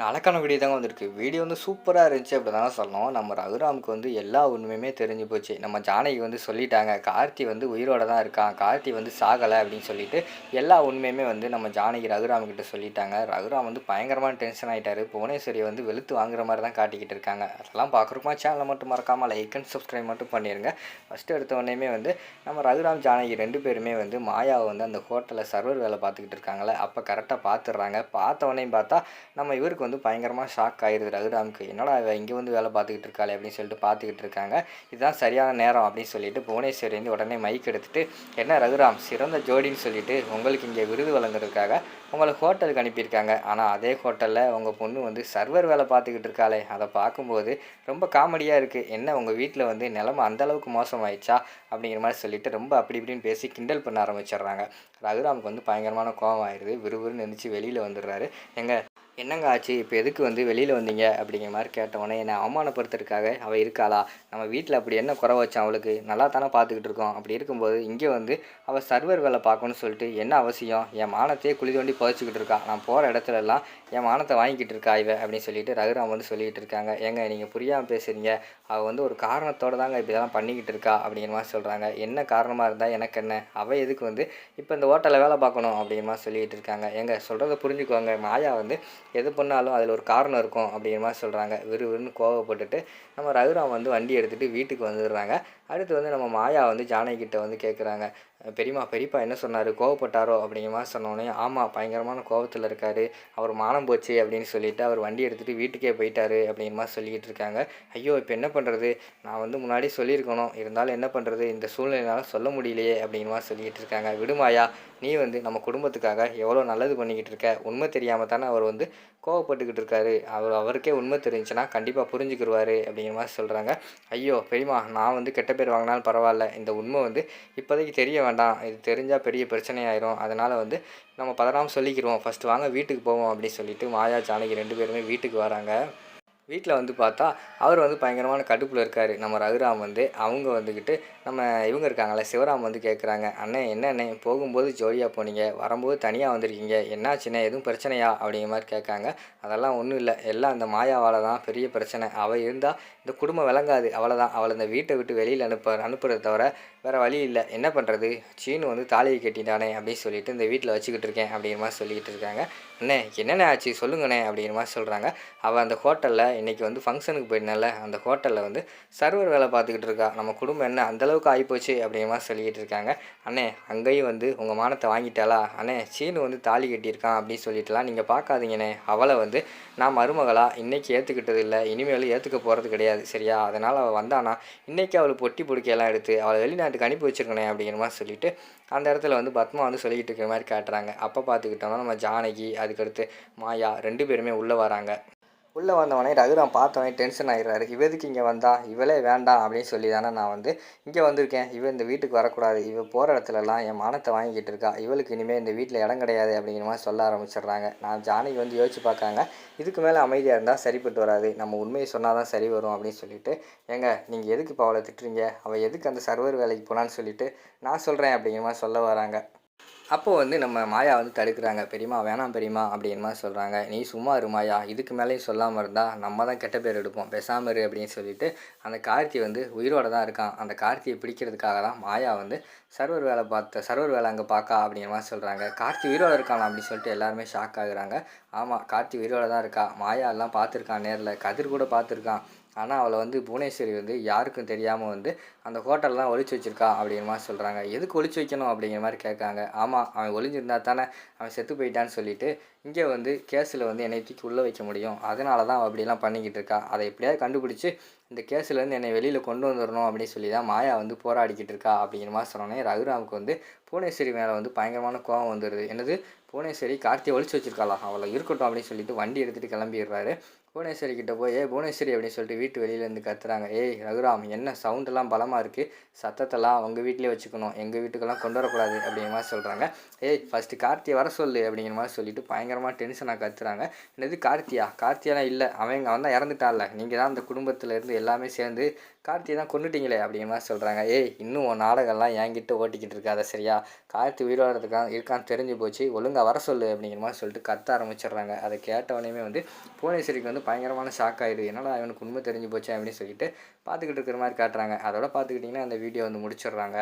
நாளைக்கான வீடியோ தாங்க வந்திருக்கு. வீடியோ வந்து சூப்பராக இருந்துச்சு அப்படி தானே சொல்லணும். நம்ம ரகுராமுக்கு வந்து எல்லா உண்மையுமே தெரிஞ்சு போச்சு. நம்ம ஜானகி வந்து சொல்லிட்டாங்க. கார்த்தி வந்து உயிரோட தான் இருக்கான். கார்த்தி வந்து சாகலை அப்படின்னு சொல்லிட்டு எல்லா உண்மையுமே வந்து நம்ம ஜானகி ரகுராம்கிட்ட சொல்லிட்டாங்க. ரகுராம் வந்து பயங்கரமான டென்ஷன் ஆகிட்டாரு புவனேஸ்வரி வந்து வெளுத்து வாங்குற மாதிரி தான் காட்டிக்கிட்டு இருக்காங்க. அதெல்லாம் பார்க்குறக்குமா சேனலை மட்டும் மறக்காமல் லைக் அண்ட் சப்ஸ்கிரைப் மட்டும் பண்ணிடுங்க ஃபஸ்ட்டு எடுத்த உடனேமே வந்து நம்ம ரகுராம் ஜானகி ரெண்டு பேருமே வந்து மாயாவை வந்து அந்த ஹோட்டலில் சர்வர் வேலை பார்த்துக்கிட்டு இருக்காங்களே அப்போ கரெக்டாக பார்த்துடுறாங்க. பார்த்த உடனே பார்த்தா நம்ம இவருக்கு வந்து பயங்கரமாக ஷாக் ஆயிடுது ரகுராமுக்கு. என்னடா அவள் இங்கே வந்து வேலை பார்த்துக்கிட்டு இருக்காளே அப்படின்னு சொல்லிட்டு பார்த்துக்கிட்டு இருக்காங்க. இதுதான் சரியான நேரம் அப்படின்னு சொல்லிட்டு புவனேஸ்வரி வந்து உடனே மைக் எடுத்துட்டு என்ன ரகுராம் சிறந்த ஜோடின்னு சொல்லிட்டு உங்களுக்கு இங்கே விருது வழங்குறதுக்காக உங்களை ஹோட்டலுக்கு அனுப்பியிருக்காங்க. ஆனால் அதே ஹோட்டலில் உங்கள் பொண்ணு வந்து சர்வர் வேலை பார்த்துக்கிட்டு இருக்காளே. அதை பார்க்கும்போது ரொம்ப காமெடியாக இருக்குது என்ன உங்கள் வீட்டில் வந்து நிலமை அந்தளவுக்கு மோசமாயிடுச்சா? அப்படிங்கிற மாதிரி சொல்லிட்டு ரொம்ப அப்படி இப்படின்னு பேசி கிண்டல் பண்ண ஆரம்பிச்சிடுறாங்க. ரகுராமுக்கு வந்து பயங்கரமான கோபம் ஆயிடுது விறுவிறுன்னு நினச்சி வெளியில் வந்துடுறாரு. எங்கள் என்னங்க ஆச்சு? இப்போ எதுக்கு வந்து வெளியில் வந்தீங்க? அப்படிங்கிற மாதிரி கேட்டவொடனே என்னை அவமானப்படுத்துறதுக்காக அவள் இருக்காளா? நம்ம வீட்டில் அப்படி என்ன குறை வச்சான் அவளுக்கு? நல்லா தானே பார்த்துக்கிட்டு இருக்கோம். அப்படி இருக்கும்போது இங்கே வந்து அவள் சர்வர் வேலை பார்க்கணும்னு சொல்லிட்டு என்ன அவசியம்? என் மானத்தையே குழி தோண்டி புதைச்சிக்கிட்டு இருக்கா. நான் போகிற இடத்துலலாம் என் மானத்தை வாங்கிக்கிட்டு இருக்கா இவ? அப்படின்னு சொல்லிட்டு ரகுராம் வந்து சொல்லிக்கிட்டு இருக்காங்க. ஏங்க நீங்கள் புரியாமல் பேசுகிறீங்க அவள் வந்து ஒரு காரணத்தோடு தாங்க இப்படி இதெல்லாம் பண்ணிக்கிட்டு இருக்கா? அப்படிங்கிற மாதிரி சொல்கிறாங்க என்ன காரணமாக இருந்தால் எனக்கு என்ன? அவள் எதுக்கு வந்து இப்போ இந்த ஹோட்டலில் வேலை பார்க்கணும்? அப்படிங்கிற மாதிரி சொல்லிக்கிட்டு இருக்காங்க. எங்க சொல்கிறத புரிஞ்சுக்கோங்க. மாயா வந்து எது பண்ணாலும் அதில் ஒரு காரணம் இருக்கும். அப்படிங்கிற மாதிரி சொல்கிறாங்க விறுவிறுன்னு கோவப்பட்டுட்டு நம்ம ரகுராம் வந்து வண்டி எடுத்துகிட்டு வீட்டுக்கு வந்துடுறாங்க. அடுத்து வந்து நம்ம மாயா வந்து ஜானகிட்ட வந்து கேட்குறாங்க பெரியம்மா பெரியப்பா என்ன சொன்னார்? கோவப்பட்டாரோ? அப்படிங்கிற மாதிரி சொன்னோடனே ஆமாம் பயங்கரமான கோவத்தில் இருக்கார். அவர் மானம் போச்சு அப்படின்னு சொல்லிட்டு அவர் வண்டி எடுத்துகிட்டு வீட்டுக்கே போயிட்டாரு அப்படிங்கிற மாதிரி சொல்லிக்கிட்டு இருக்காங்க. ஐயோ இப்போ என்ன பண்ணுறது நான் வந்து முன்னாடி சொல்லியிருக்கணும். இருந்தாலும் என்ன பண்ணுறது இந்த சூழ்நிலையால சொல்ல முடியலையே அப்படிங்கிற மாதிரி சொல்லிக்கிட்டு இருக்காங்க. விடுமாயா நீ வந்து நம்ம குடும்பத்துக்காக எவ்வளோ நல்லது பண்ணிக்கிட்டு இருக்க? உண்மை தெரியாமல் தானே அவர் வந்து கோவப்பட்டுக்கிட்டு இருக்காரு. அவர் அவருக்கே உண்மை தெரிஞ்சுன்னா கண்டிப்பாக புரிஞ்சுக்கிடுவார் அப்படிங்கிற மாதிரி சொல்கிறாங்க ஐயோ பெரியம்மா நான் வந்து கெட்ட பேர் வாங்கினாலும் பரவாயில்ல. இந்த உண்மை வந்து இப்போதைக்கு தெரிய வேண்டாம். இது தெரிஞ்சால் பெரிய பிரச்சனையாயிரும். அதனால் வந்து நம்ம பதறாமல் சொல்லிக்கிறோம் ஃபஸ்ட்டு வாங்க வீட்டுக்கு போவோம் அப்படின்னு சொல்லிட்டு மாயா ஜானகி ரெண்டு பேருமே வீட்டுக்கு வராங்க. வீட்டில் வந்து பார்த்தா அவர் வந்து பயங்கரமான கடுப்பில் இருக்கார். நம்ம ரகுராம் வந்து அவங்க வந்துக்கிட்டு நம்ம இவங்க இருக்காங்களே சிவராம் வந்து கேட்குறாங்க அண்ணே என்ன அண்ணே போகும்போது ஜோடியாக போனீங்க வரும்போது தனியாக வந்திருக்கீங்க என்னாச்சுண்ணே எதுவும் பிரச்சனையா? அப்படிங்கிற மாதிரி கேட்காங்க. அதெல்லாம் ஒன்றும் இல்லை. எல்லாம் அந்த மாயாவால் தான் பெரிய பிரச்சனை. அவள் இருந்தால் இந்த குடும்பம் விளங்காது. அவ்வளோதான் அவளை இந்த வீட்டை விட்டு வெளியில் அனுப்ப அனுப்புறத தவிர வேறு வழி இல்லை. என்ன பண்ணுறது சீனு வந்து தாலியை கட்டிட்டானே அப்படின்னு சொல்லிட்டு இந்த வீட்டில் வச்சுக்கிட்டு இருக்கேன் அப்படிங்கிற மாதிரி சொல்லிக்கிட்டு இருக்காங்க. அண்ணே என்னென்ன ஆச்சு? சொல்லுங்கண்ணே அப்படிங்கிற மாதிரி சொல்கிறாங்க அவள் அந்த ஹோட்டலில் இன்றைக்கி வந்து ஃபங்க்ஷனுக்கு போயிருந்தால அந்த ஹோட்டலில் வந்து சர்வர் வேலை பார்த்துக்கிட்டு இருக்கா. நம்ம குடும்பம் என்ன? அந்தளவுக்கு ஆகிப்போச்சு அப்படிங்கிற மாதிரி சொல்லிக்கிட்டு இருக்காங்க. அண்ணே அங்கேயும் வந்து உங்கள் மானத்தை வாங்கிட்டாளா? அண்ணே சீனு வந்து தாலி கட்டியிருக்கான் அப்படின்னு சொல்லிட்டுலாம் நீங்கள் பார்க்காதீங்கண்ணே. அவளை வந்து நான் மருமகளாக இன்றைக்கி ஏற்றுக்கிட்டது இல்லை. இனிமேலும் ஏற்றுக்க போகிறது கிடையாது சரியா? அதனால் அவள் வந்தானா? இன்றைக்கி அவளுக்கு பொட்டி பிடிக்கையெல்லாம் எடுத்து அவளை வெளிநாட்டுக்கு அனுப்பி வச்சிருக்கணே அப்படிங்கிற மாதிரி சொல்லிட்டு அந்த இடத்துல வந்து பத்மா வந்து சொல்லிக்கிட்டு இருக்கிற மாதிரி காட்டுறாங்க. அப்போ பார்த்துக்கிட்டோம்னா நம்ம ஜானகி அது அதுக்கடுத்து மாயா ரெண்டு பேருமே உள்ளே வராங்க. உள்ளே வந்தவனே ரகுராம் பார்த்தவனே டென்ஷன் ஆகிடுறாரு இவ எதுக்கு இங்கே வந்தா? இவளே வேண்டாம் அப்படின்னு சொல்லி தானே நான் வந்து இங்கே வந்திருக்கேன். இவ இந்த வீட்டுக்கு வரக்கூடாது. இவ போகிற இடத்துலலாம் என் மானத்தை வாங்கிக்கிட்டு இருக்கா. இவளுக்கு இனிமேல் இந்த வீட்டில் இடம் கிடையாது அப்படிங்கிற மாதிரி சொல்ல ஆரம்பிச்சிடுறாங்க. நான் ஜானகி வந்து யோசிச்சு பார்க்காங்க இதுக்கு மேலே அமைதியாக இருந்தால் சரிப்பட்டு வராது. நம்ம உண்மையை சொன்னால் தான் சரி வரும் அப்படின்னு சொல்லிட்டு ஏங்க நீங்கள் எதுக்கு இப்போ அவளை திட்டுறீங்க? அவள் எதுக்கு அந்த சர்வர் வேலைக்கு போனான்னு சொல்லிட்டு நான் சொல்கிறேன் அப்படிங்கிற மாதிரி சொல்ல வராங்க. அப்போது வந்து நம்ம மாயா வந்து தடுக்கிறாங்க. பெரியம்மா வேணாம் பெரியம்மா அப்படின்னு சொல்கிறாங்க நீ சும்மா இரு மாயா. இதுக்கு மேலேயும் சொல்லாமல் இருந்தால் நம்ம தான் கெட்ட பேர் எடுப்போம். பேசாமல் இரு அப்படின்னு சொல்லிட்டு அந்த கார்த்தி வந்து உயிரோட தான் இருக்கான். அந்த கார்த்தியை பிடிக்கிறதுக்காக தான் மாயா வந்து சர்வர் வேலை பார்த்த சர்வர் வேலை அங்கே பார்க்கா அப்படிங்கிற மாதிரி சொல்கிறாங்க கார்த்தி உயிரோட இருக்கானா அப்படின்னு சொல்லிட்டு எல்லாருமே ஷாக் ஆகுறாங்க. ஆமாம் கார்த்தி உயிரோட தான் இருக்கா. மாயா எல்லாம் பார்த்துருக்கான் நேரில். கதிர் கூட பார்த்துருக்கான். ஆனால் அவளை வந்து புவனேஸ்வரி வந்து யாருக்கும் தெரியாமல் வந்து அந்த ஹோட்டலில் தான் ஒழிச்சு வச்சுருக்கா அப்படிங்கிற மாதிரி சொல்கிறாங்க எதுக்கு ஒழிச்சு வைக்கணும் அப்படிங்கிற மாதிரி கேட்காங்க. ஆமாம் அவன் ஒளிஞ்சிருந்தா தானே அவன் செத்து போயிட்டான்னு சொல்லிட்டு இங்கே வந்து கேஸில் வந்து என்னை தூக்கி உள்ளே வைக்க முடியும். அதனால தான் அவள் அப்படிலாம் பண்ணிக்கிட்டு இருக்கா. அதை எப்படியாவது கண்டுபிடிச்சி இந்த கேஸ்லேருந்து என்னை வெளியில் கொண்டு வந்துடணும் அப்படின்னு சொல்லி தான் மாயா வந்து போராடிக்கிட்டு இருக்கா அப்படிங்கிற மாதிரி சொன்னோன்னே ரகுராமுக்கு வந்து புவனேஸ்வரி மேலே வந்து பயங்கரமான கோவம் வந்துடுது என்னது? புவனேஸ்வரி கார்த்தியை ஒழிச்சு வச்சிருக்காளா? அவளை இருக்கட்டும் அப்படின்னு சொல்லிட்டு வண்டி எடுத்துகிட்டு கிளம்பிடுறாரு. புவனேஸ்வரி கிட்டே போய் ஏ புவனேஸ்வரி அப்படின்னு சொல்லிட்டு வீட்டு வெளியிலேருந்து கத்துறாங்க. ஏய் ரகுராம் என்ன சவுண்டெல்லாம் பலமாக இருக்குது சத்தத்தெல்லாம் உங்கள் வீட்டிலே வச்சுக்கணும். எங்கள் வீட்டுக்கெல்லாம் கொண்டு வரக்கூடாது அப்படிங்கிற மாதிரி சொல்கிறாங்க ஏய் ஃபஸ்ட்டு கார்த்தியை வர சொல்லு அப்படிங்கிற மாதிரி சொல்லிட்டு பயங்கரமாக டென்ஷனாக கத்துறாங்க. என்னது கார்த்தியா? கார்த்தியெல்லாம் இல்லை. அவன் அவன் தான் இறந்துட்டான்ல. நீங்கள் தான் அந்த குடும்பத்தில் இருந்து எல்லாமே சேர்ந்து கார்த்தியை தான் கொண்டுட்டீங்களே அப்படிங்கிற மாதிரி சொல்கிறாங்க ஏய் இன்னும் உன் நாடகம்லாம் என்கிட்ட ஓட்டிக்கிட்டு இருக்காத சரியா? கார்த்தி உயிரோட இருக்கான் இருக்கான்னு தெரிஞ்சு போச்சு. ஒழுங்காக வர சொல்லு அப்படிங்கிற மாதிரி சொல்லிட்டு கத்த ஆரம்பிச்சிடுறாங்க. அதை கேட்டவனையுமே வந்து புவனேஸ்வரிக்கு வந்து பயங்கரமான ஷாக் ஆகிடுது என்னடா இவனுக்கு உண்மை தெரிஞ்சு போச்சு அப்படின்னு சொல்லிட்டு பார்த்துக்கிட்டு இருக்கிற மாதிரி காட்டுறாங்க. அதோட பார்த்துக்கிட்டிங்கன்னா அந்த வீடியோ வந்து முடிச்சிடுறாங்க.